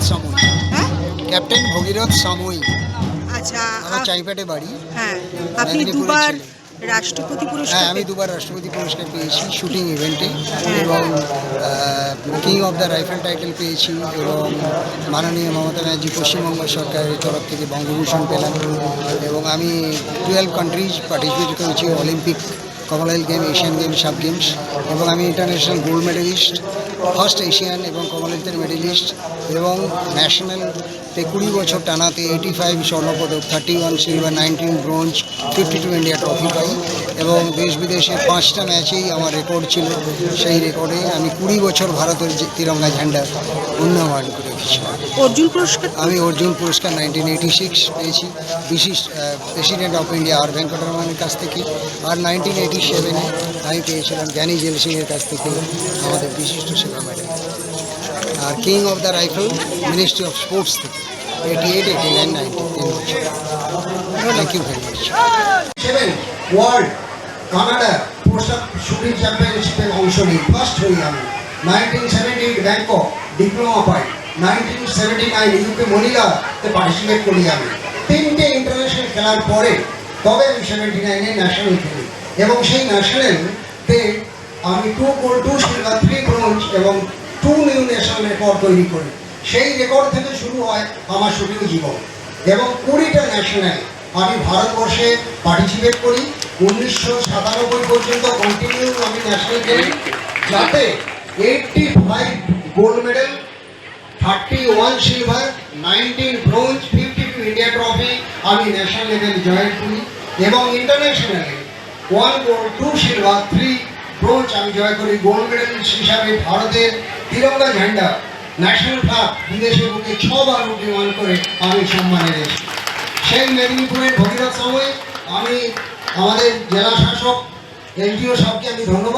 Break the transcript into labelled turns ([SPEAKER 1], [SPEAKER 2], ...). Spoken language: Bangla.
[SPEAKER 1] ভগীরথ সাময়িক
[SPEAKER 2] হ্যাঁ?
[SPEAKER 1] ক্যাপ্টেন ভগীরথ সাময়িক
[SPEAKER 2] আচ্ছা
[SPEAKER 1] আমার
[SPEAKER 2] আপ-
[SPEAKER 1] চাইপাটে বাড়ি।
[SPEAKER 2] হ্যাঁ আপনি দুবার। রাষ্ট্রপতি
[SPEAKER 1] হ্যাঁ আমি দুবার রাষ্ট্রপতি পুরস্কার পেয়েছি শুটিং ইভেন্টে। এবং king of the rifle title পেয়েছি এবং মাননীয় মমতা ব্যানার্জি পশ্চিমবঙ্গ সরকারের তরফ থেকে বঙ্গভূষণ পেলাম। এবং আমি টুয়েলভ কান্ট্রিজ পার্টিসিপেট করেছি Olympic Commonwealth game Asian game sub games এবং আমি international gold medallist first Asian এবং কমনওয়েলথের মেডেলিস্ট এবং ন্যাশনালতে কুড়ি বছর টানাতে এইটি ফাইভ স্বর্ণপদক thirty one silver nineteen bronze fifty two India trophy পাই এবং দেশ বিদেশে পাঁচটা ম্যাচেই আমার রেকর্ড ছিল। সেই রেকর্ডে আমি কুড়ি বছর ভারতের যে তিরঙ্গা ঝান্ডা উন্নয়ন করে
[SPEAKER 2] অর্জুন পুরস্কার?
[SPEAKER 1] আমি অর্জুন পুরস্কার নাইনটিন এইটি সিক্স পেয়েছি। বিশিষ্ট প্রেসিডেন্ট অফ ইন্ডিয়া আর ভেঙ্কটরমনের কাছ থেকে। আর নাইনটিন এইটি সেভেনে আমি পেয়েছিলাম জ্ঞানী জেল সিংয়ের কাছ থেকে আমাদের বিশিষ্ট সেবা medal R king of the rifle, ministry of sports থেকে। Eighty eight eighty nine ninety তিন বছর। থ্যাংক ইউ ভেরি মাচ
[SPEAKER 3] অংশ ফার্স্ট তিনটে ইন্টারন্যাশনাল খেলার পরে তবে আমি সেভেন্টি নাইনে ন্যাশনাল খেলি। এবং সেই ন্যাশনালতে আমি two gold two silver three bronze এবং টু নিউ ন্যাশনাল রেকর্ড তৈরি করি। সেই রেকর্ড থেকে শুরু হয় আমার শুটিং জীবন। এবং কুড়িটা ন্যাশনাল আমি ভারতবর্ষে পার্টিসিপেট করি। উনিশশো সাতানব্বই পর্যন্ত কন্টিনিউ আমি ন্যাশনাল খেলি যাতে eighty five gold medal thirty one silver nineteen bronze fifty two India trophy আমি ন্যাশনাল লেভেল জয়েন করি। এবং ইন্টারন্যাশনালে one gold two silver three bronze আমি জয় করি। গোল্ড মেডেল হিসাবে ভারতের তিরঙ্গা ঝান্ডা। ন্যাশনাল ফ্লাগ বিদেশে বুকে ছবার উড্ডীয়মান করে আমি সম্মান এনেছি সেই মেদিনীপুরের ভগীরথ সময় আমি, আমাদের জেলা শাসক, এনজিও সবকে আমি ধন্যবাদ